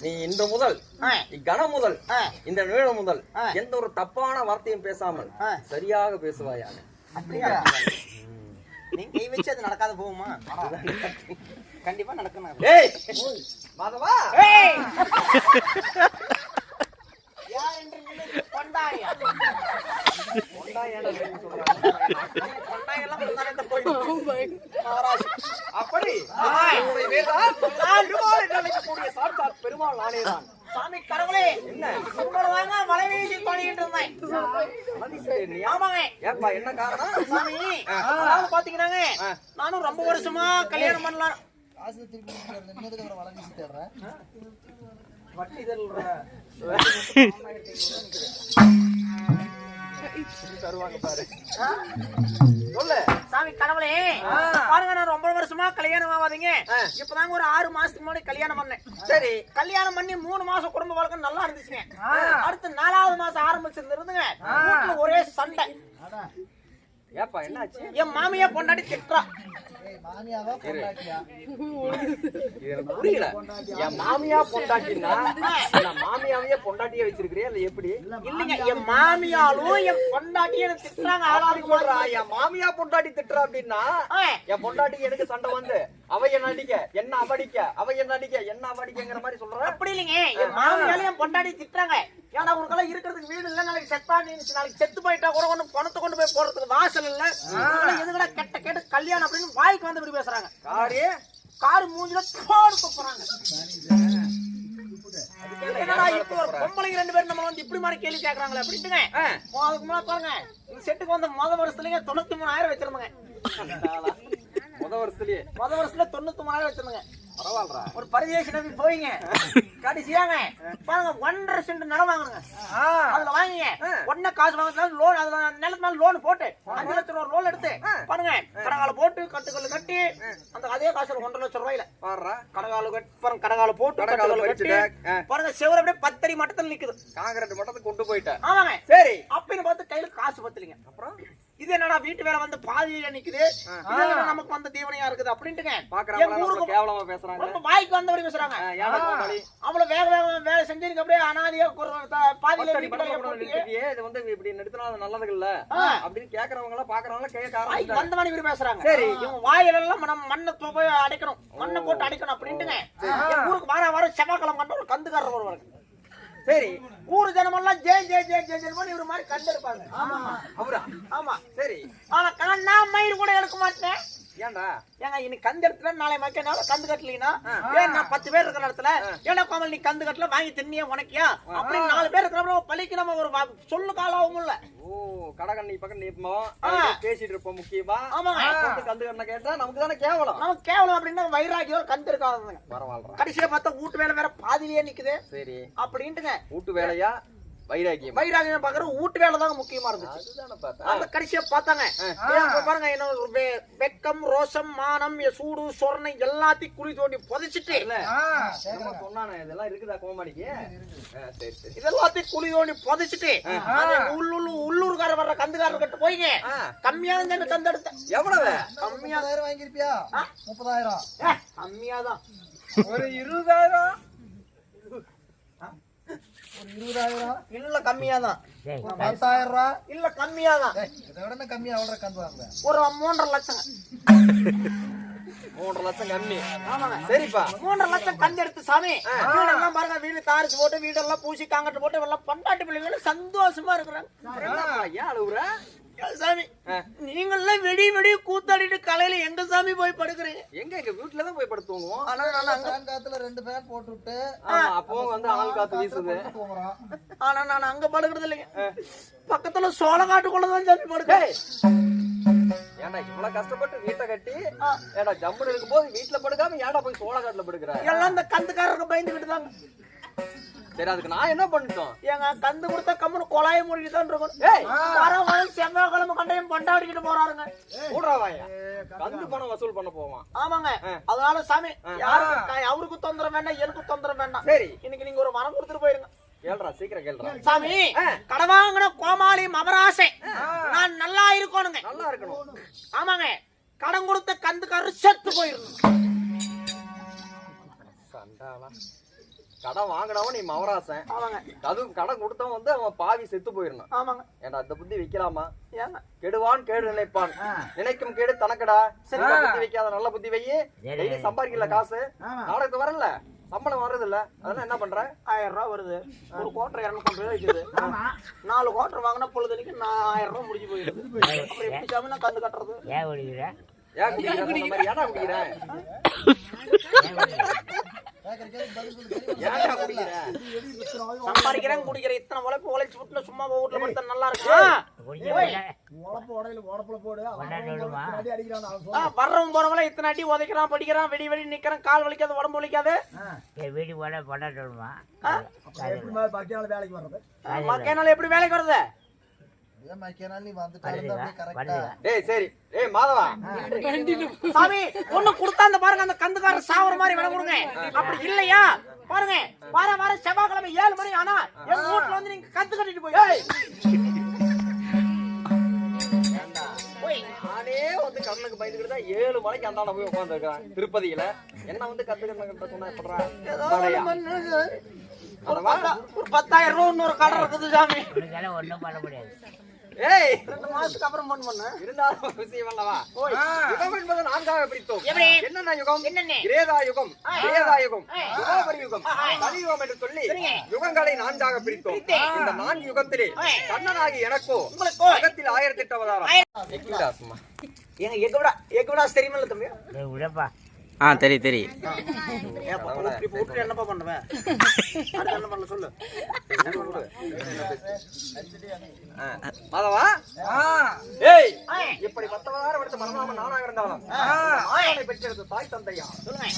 நீ இன்று முதல் ஆ, இக்கணம் முதல் இந்த நிமிடம் முதல். எந்த ஒரு தப்பான வார்த்தையும் பேசாமல். சரியாக பேசுவாயாக அப்படியா நீ கை வச்சு அது நடக்காத போகுமா கண்டிப்பா நடக்கணும் மாதவா! யார் என்று கொண்டாயா? கொண்டாயெல்லாம் இந்த. மகாராஜ். அப்படி. ஆ. உன்னுடைய வேதா நான் திருமால் என்று அழைக்கக்கூடிய சாட்சாத் பெருமாள் நானேதான் சாமி கடவுளே. என்ன? உங்களோட தாங்க வலை வீசி பண்ணிட்டு இருந்தேன் அதிசயம் நீ ஆமாங்க ஏப்பா என்ன காரணம்? சாமி அதாவது பாத்தீங்கன்னாங்க ஆ. நானும் ரொம்ப வருஷமா கல்யாணம் பண்ணலாம் வட்டி தருவாங்க பாரு. சொல்லு. சாமி கடவுளே. பாருங்க நான் ரொம்ப வருஷமா கல்யாணம் ஆகாதீங்க. இப்பதாங்க ஒரு ஆறு மாசத்துக்கு முன்னாடி கல்யாணம் பண்ணேன். சரி கல்யாணம் பண்ணி மூணு மாசம் குடும்ப வாழ்க்கை நல்லா இருந்துச்சுங்க. அடுத்து நாலாவது மாசம் ஆரம்பிச்சிருந்துங்க வீட்டுல ஒரே சண்டை. ஏப்பா என்னாச்சு? என் மாமியா பொண்டாடி திட்டுறா. புரியல. என் மாமியா பொண்டாட்டின்னா நான் மாமியாவையே பொண்டாட்டியே வச்சிருக்கிறியா? இல்ல எப்படி? இல்லைங்க என் மாமியாலும் என் பொண்டாட்டியும் எனக்கு திட்டுறாங்க. ஆளாளுக்கு போடுறா என் மாமியா பொண்டாட்டி திட்டுறா அப்படின்னா. என் பொண்டாட்டிக்கு எனக்கு சண்டை வந்து. அவ என்ன அடிக்க என்ன அவடிக்க அவ என்ன அடிக்க என்ன அவடிக்கங்கிற மாதிரி சொல்ற? அப்படி இல்லைங்க. என் மாமியாலும் என் பொண்டாட்டி திட்டுறாங்க. ஏன்னா உனக்கெல்லாம் இருக்கிறதுக்கு வீடு இல்ல நாளைக்கு செத்தா நீ நாளைக்கு செத்து போயிட்டா கூட ஒண்ணு பணத்தை கொண்டு போய் போடுறதுக்கு வாசல் இல்ல. எதுக்கடா கெட்ட கெட்ட கல்யாணம் அப்படின்னு வாய்க்கு வந்து இப்படி பேசுறாங்க. காரி காரு மூஞ்சில தோடு போறாங்க பொம்பளைங்க ரெண்டு பேரும் நம்ம வந்து இப்படி மாதிரி கேள்வி கேக்குறாங்களே அப்படின்ட்டுங்க. அதுக்கு முன்னாடி பாருங்க செட்டுக்கு வந்த முத வருஷத்துலயே தொண்ணூத்தி மூணாயிரம் வச்சிருந்தேங்க. முத வருஷத்துலயே. முத வருஷத்துல தொண்ணூத்தி மூணாயிரம் வச்சிருந்தேங்க. பரவாயில்லடா. ஒரு பரதேசி நம்பி போயிங்க கடைசியாங்க பாருங்க ஒன்றரை சென்ட் நிலம் வாங்குங்க அதுல வாங்கிங்க. ஒன்ன காசு வாங்கினாலும் லோன் அதுல நிலத்து மேல லோன் போட்டு அஞ்சு லட்சம் ரூபாய் லோன் எடுத்து பாருங்க கடகால போட்டு கட்டுக்கல் கட்டி அந்த அதே காசுல ஒன்றரை லட்சம் ரூபாயில. கடகால கட்டி பாருங்க கடகால போட்டு கடகால கட்டி. பாருங்க செவரு அப்படியே பத்தடி மட்டத்துல நிக்குது. காங்கிரட் மட்டத்துக்கு கொண்டு போயிட்டேன். ஆமாங்க. சரி. அப்படின்னு பார்த்து கையில காசு பத்தலைங்க. அப்புறம்? இது என்னடா வீட்டு வேலை வந்து பாதியில நிக்குது? நமக்கு வந்து தீவனையா இருக்குது அப்படின்ட்டுங்க. கேவலமா பேசுறாங்க. ரொம்ப வாய்க்கு வந்தபடி பேசுறாங்க? அவ்வளவு வேக வேக வேலை செஞ்சு அப்படியே அனாதியா பாதியில இது வந்து இப்படி நிறுத்தினா நல்லது இல்ல. அப்படின்னு கேக்குறவங்க எல்லாம் பாக்குறவங்க கேட்க வந்த மாதிரி இப்படி பேசுறாங்க. சரி. இவங்க வாயிலெல்லாம் நம்ம மண்ணை தூ- போய் அடைக்கணும். மண்ணை போட்டு அடைக்கணும் அப்படின்ட்டுங்க. ஊருக்கு வார வாரம் செவ்வாய்க்கிழமை கண்டு ஒரு கந்துக்காரர் வருவாங்க சரி ஊர் ஜனமெல்லாம் ஜெய் ஜெய் ஜெய் ஜெய் ஜெய் இவர் மாதிரி கண்டு இருப்பாங்க ஆமா. அவரா? ஆமா சரி. ஆனா நான் மயிர் கூட எடுக்க மாட்டேன். ஏன்டா? ஏங்க இன்னைக்கு கந்து எடுத்துல நாளை மக்கள் என்னால கந்து கட்டலீங்கன்னா ஏன் நான் பத்து பேர் இருக்கிற இடத்துல? ஏன்னா கோமல் நீ கந்து கட்டல? வாங்கி தின்னியா உனக்கியா? அப்படின்னு நாலு பேர் இருக்கிற பள்ளிக்கு நம்ம ஒரு சொல்லு காலாவும் இல்ல. ஓ கடகண்ணி பக்கம் நிப்போம். ஆ. பேசிட்டு இருப்போம் முக்கியமா. வந்து கந்து கண்ண கேட்டா நமக்கு தானே கேவலம். நமக்கு கேவலம் அப்படின்னா வைராக்கியம் கந்து இருக்காதுங்க பரவாயில்ல கடைசியா பார்த்தா வீட்டு வேலை வேற பாதியிலேயே நிக்குது. சரி. அப்படின்ட்டுங்க. வீட்டு வேலையா? வைராக்கியம் வைராக்கியம் பாக்குறது வீட்டு வேலை தாங்க முக்கியமா இருந்துச்சு. அதுதானே பார்த்தா அந்த கடைசியா பார்த்தாங்க. பாருங்க என்ன வெக்கம் ரோஷம் மானம் சூடு சொரணை எல்லாத்தையும் குழி தோண்டி புதைச்சிட்டு. சொன்னானே இதெல்லாம் இருக்குதா கோமாளிக்கு? ஆ, சரி சரி. இதெல்லாத்தையும் குழி தோண்டி புதைச்சிட்டு உள்ளூர் உள்ளூர்கார வர்ற கந்துக்காரர் கிட்ட போய்ங்க. கம்மியான தானே கந்து எடுத்தேன் எவ்வளவு கம்மியா முப்பதாயிரம் வாங்கிருப்பியா? முப்பதாயிரம். கம்மியாதான். ஒரு இருபதாயிரம்? இருபதாயிரம் இல்ல கம்மியாதான் ஒரு பத்தாயிரம் ரூபா இல்ல கம்மியாதான் ஏய், இதை விட கம்மியா அவ்வளோ கந்து வாங்க ஒரு மூன்றரை லட்சம் மூன்றரை லட்சம் கம்மி ஆமாங்க சரிப்பா மூன்றரை லட்சம் கந்து எடுத்து சாமி வீடெல்லாம் பாருங்க வீடு தாரிச்சு போட்டு வீடெல்லாம் பூசி காங்கட்டு போட்டு எல்லாம் பண்டாட்டி பிள்ளைங்க சந்தோஷமா இருக்கிறாங்க ஏன் சாமி ஆ. காலையில எங்க சாமி போய் படுக்கிறீங்க? எங்க? எங்க வீட்டுல தான் போய் படுத்துவோம்? ஆனா நான் அங்க ஃபேன் காத்துல ரெண்டு ஃபேன் போட்டு விட்டு அப்போ வந்து ஆள் காத்து வீசுது. ஆனா நான் அங்க படுக்கிறது இல்லைங்க. பக்கத்துல சோளக்காட்டுக்குள்ளதான் சாமி படுக்கிறேன். ஏன்டா இவ்வளவு கஷ்டப்பட்டு வீட்டை கட்டி ஏடா ஜம்முன்னு இருக்கும்போது வீட்டுல படுக்காம ஏன்டா போய் சோளக்காட்டுல படுக்கிற? எல்லாம் இந்த கந்துக்காரருக்கு பயந்துகிட்டு தாங்க. சரி அதுக்கு நான் என்ன பண்ணிட்டோம்? ஏங்க கந்து கொடுத்தா கம்முனு கொலாய மூடிட்டு தான் இருக்கணும். ஏய்! வர வர செவ்வாய்க்கிழமை கண்டையும் பண்டாடிக்கிட்டு போறாருங்க. கூடுறா வாயா. கந்து பணம் வசூல் பண்ண போவான். ஆமாங்க. அதனால சாமி யாருக்கு க- அவருக்கு தொந்தரம் வேண்டாம் எனக்கு தொந்தரம் வேண்டாம். சரி. இன்னைக்கு நீங்க ஒரு மரம் கொடுத்துட்டு போயிருங்க. கேள்றா சீக்கிரம் கேள்றா. சாமி கடவாங்கின கோமாளி மகராசை நான் நல்லா இருக்கணுங்க. நல்லா இருக்கணும். ஆமாங்க. கடன் கொடுத்த கந்துக்காரர் செத்து போயிருந்தோம் சண்டாளா கடன் வாங்கினவன் நீ மவராசன். ஆமாங்க. அதுவும் கடன் கொடுத்தவன் வந்து அவன் பாவி செத்து போயிடணும். ஆமாங்க. ஏன்டா இந்த புத்தி வைக்கலாமா? கெடுவான் கேடு நினைப்பான். நினைக்கும் கேடு தனக்கடா. சரி புத்தி வைக்காத நல்ல புத்தி வை. டெய்லி சம்பாதிக்கல காசு. நாளைக்கு வரல. சம்பளம் வர்றது இல்ல அதெல்லாம் என்ன பண்ற? ஆயிரம் ரூபாய் வருது. ஒரு கோட்டரை இரநூத்தம்பது ரூபாய் வைக்குது. நாலு கோட்டர் வாங்கினா பொழுதுக்கு நான் ஆயிரம் ரூபாய் முடிஞ்சு போயிடுது. அப்புறம் எப்படி சாமி நான் கந்து கட்டுறது? ஏன் குடிக்கிற? ஏன் குடிக்கிற? சொன்ன மாதிரி ஏன்டா குடிக்கிறேன். குடிக்கிற? சம்பாதிக்கிறேன் குடிக்கிறேன். இத்தனை உழைப்பு உழைச்சு விட்டு சும்மா வீட்டுல படுத்தா நல்லா இருக்கு குடிக்க முடியல உழப்பு உடையில உடப்புல போடு. அவன் கொண்டாந்து விடுமா? அடி அடிக்கிறான் அவன் ஆ, சொல்றான். வர்றவன் போறவங்கள இத்தனை அடி உதைக்கிறான் படிக்கிறான் வெடி வெடி நிக்கிறான் கால் வலிக்காது உடம்பு வலிக்காது. வீட்டுக்கு போட அப்புறம் எப்படி வேலைக்கு வர்றது? மக்கள் எப்படி வேலைக்கு வருது அப்படியே கரெக்டா வருதுங்க டேய் சரி. ஏய் மாதவா. சாமி ஒண்ணு கொடுத்தா அந்த பாருங்க அந்த கந்துக்காரர் சாவர மாதிரி விலை கொடுங்க. அப்படி இல்லையா? பாருங்க வார வார செவ்வாய்க்கிழமை ஏழு மணி ஆனா எங்க வீட்டுல வந்து நீங்க கட்டிட்டு போய். நானே வந்து கடனுக்கு பயந்துக்கிட்டு தான் ஏழு மணிக்கு அந்தாண்ட போய் உட்காந்துருக்கேன் திருப்பதியில. என்ன வந்து கத்துக்கணும் சொன்னா எப்படா. ஒரு பத்தா- ஒரு பத்தாயிரம் ரூபா இன்னொரு கடை இருக்குது சாமி. ஒன்றும் பண்ண முடியாது. ஏய். ரெண்டு மாசத்துக்கு அப்புறம் பண்ண பண்ண. இருந்தாலும் ஒரு விஷயம் அல்லவா யுகம் என்பது நான்காக பிரித்தோம். எப்படி? என்னென்ன யுகம்? என்னென்ன? கிரேதா யுகம் கிரேதா யுகம் யுகாபரி யுகம் கலியுகம் என்று சொல்லி யுகங்களை நான்காக பிரித்தோம். இந்த நான்கு யுகத்திலே கண்ணனாகி எனக்கோ? உலகத்தில் ஆயிரத்தி எட்டு அவதாரம் தெரியுமில்ல தம்பி? டேய் விடப்பா. ஆ தெரியும் தெரியும் என்னப்பா பண்ணுவேன் அடுத்து என்ன பண்ணல சொல்லு. மாதவா ஏய். இப்படி பத்தவதாரம் எடுத்து மரணாம நானாக இருந்தாலும் பெற்றெடுத்த தாய் தந்தையா? சொல்லுங்க.